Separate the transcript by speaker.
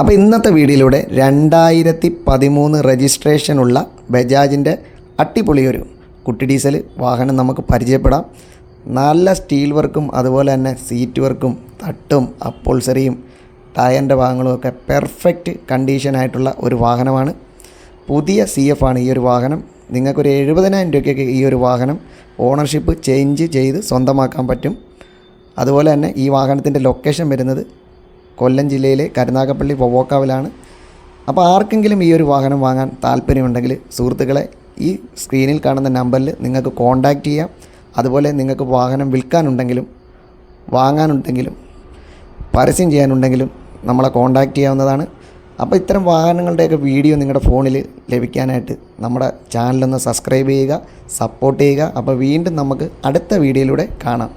Speaker 1: അപ്പോൾ ഇന്നത്തെ വീഡിയോയിലൂടെ രണ്ടായിരത്തി പതിമൂന്ന് രജിസ്ട്രേഷനുള്ള ബജാജിന്റെ അട്ടിപ്പൊളിയൊരു കുട്ടി ഡീസൽ വാഹനം നമുക്ക് പരിചയപ്പെടാം. നല്ല സ്റ്റീൽ വർക്കും അതുപോലെ തന്നെ സീറ്റ് വർക്കും തട്ടും അപ്പോൾസറിയും ടയറിന്റെ ഭാഗങ്ങളും ഒക്കെ പെർഫെക്റ്റ് കണ്ടീഷനായിട്ടുള്ള ഒരു വാഹനമാണ്. പുതിയ സി എഫ് ആണ് ഈ ഒരു വാഹനം. നിങ്ങൾക്കൊരു എഴുപതിനായിരം രൂപയ്ക്കൊക്കെ ഈ ഒരു വാഹനം ഓണർഷിപ്പ് ചേഞ്ച് ചെയ്ത് സ്വന്തമാക്കാൻ പറ്റും. അതുപോലെ തന്നെ ഈ വാഹനത്തിന്റെ ലൊക്കേഷൻ വരുന്നത് കൊല്ലം ജില്ലയിലെ കരുനാഗപ്പള്ളി പൊവോക്കാവിലാണ് അപ്പോൾ ആർക്കെങ്കിലും ഈ ഒരു വാഹനം വാങ്ങാൻ താല്പര്യമുണ്ടെങ്കിൽ സുഹൃത്തുക്കളെ ഈ സ്ക്രീനിൽ കാണുന്ന നമ്പറിൽ നിങ്ങൾക്ക് കോൺടാക്റ്റ് ചെയ്യാം. അതുപോലെ നിങ്ങൾക്ക് വാഹനം വിൽക്കാനുണ്ടെങ്കിലും വാങ്ങാനുണ്ടെങ്കിലും പരസ്യം ചെയ്യാനുണ്ടെങ്കിലും നമ്മളെ കോൺടാക്റ്റ് ചെയ്യാവുന്നതാണ്. അപ്പോൾ ഇത്തരം വാഹനങ്ങളുടെയൊക്കെ വീഡിയോ നിങ്ങളുടെ ഫോണിൽ ലഭിക്കാനായിട്ട് നമ്മുടെ ചാനലൊന്ന് സബ്സ്ക്രൈബ് ചെയ്യുക സപ്പോർട്ട് ചെയ്യുക. അപ്പോൾ വീണ്ടും നമുക്ക് അടുത്ത വീഡിയോയിലൂടെ കാണാം.